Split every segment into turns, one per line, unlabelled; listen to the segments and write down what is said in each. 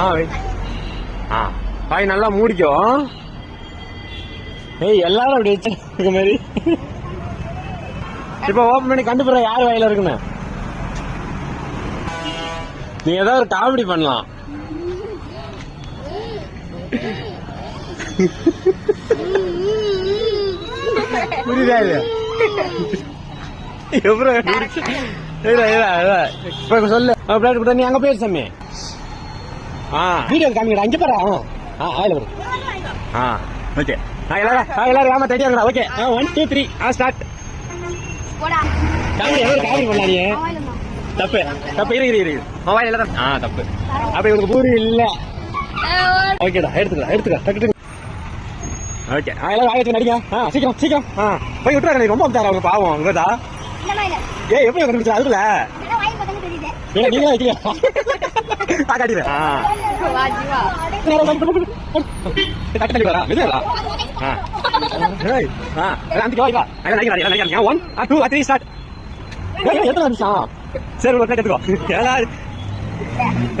ஆ வை. ஆ வாய் நல்லா மூடிக்கோ. ஏய் எல்லாரும் அப்படி வச்சு இருக்க மாதிரி. இப்போ ஓப்பன் பண்ணி கண்டுபிடுற யார் வாயில இருக்குன்னு? நீ ஏதாவது ஒரு காமெடி பண்ணலாம். புரியுதா இது எவ்வளோ சொல்லு. பிளேட் கொடுத்தா நீ அங்க போயிரு சாமி. வீடியோ காமிக்கடா அங்க பாரு. ஆ ஆ ஆயில வரும் ஆ ஓகே. ஆ எல்லாரும் ஆ எல்லாரும் ஆமா தேடியாங்கடா ஓகே. ஆ ஒன் டூ த்ரீ ஆ ஸ்டார்ட்
போடா.
காமெடி எவ்வளவு காமெடி
தான்.
தப்பு. தப்பு இரு இரு இரு. மொபைல் எல்லாம் ஆ தப்பு. அப்ப இவனுக்கு பூரி இல்ல. ஓகேடா எடுத்துக்கலாம் எடுத்துக்க டக்கு டக்கு. ஓகே. ஆ எல்லாரும் ஆயிரத்தி நடிங்க. ஆ சீக்கிரம் சீக்கிரம். ஆ போய் விட்டுறாங்க நீ ரொம்ப வந்தாரு அவங்க பாவம்.
இல்ல.
ஏய் எப்படி கண்டுபிடிச்சா? அதுல நீங்களா வைக்கலையா காட்டிடுறேன் ஆ
வா, ஜீவா.
டக்கு டக்கு வரா மெதுவா ஆ ஏய் ஆ எல்லாம் அந்திக்கு வா வா எல்லாம் நடிக்கிறா எல்லாம் நடிக்கிறா ஒன் ஆ டூ த்ரீ ஸ்டார்ட் ஏய் எத்தனை நிமிஷம் சரி ஒரு டக்கு எடுத்துக்கோ எல்லாம்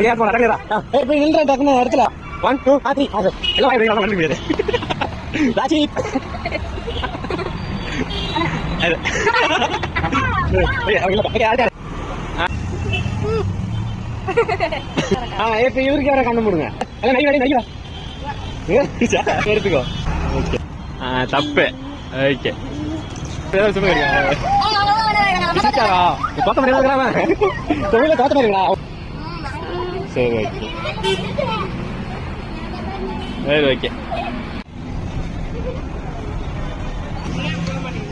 ஏய் போடா டக்குடா ஏய் போய் நில்றா டக்குனு இடத்துல ஒன் டூ ஆ த்ரீ ஆ எல்லாம் வாய் எல்லாம் கண்டுக்க முடியாது ராஜி அது ஏய் அவங்க இல்ல ஓகே ஆடா ஆ இப்ப இவருக்கு யாரை கண்ணு அதான் எல்லாம் நடி நடிக்கிறா எடுத்துக்கோ. ஓகே. ஆ தப்பு. ஓகே. ஏதாவது சும்மா தோத்த தொழில தோத்த சரி ஓகே. சரி ஓகே.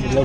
இல்லை,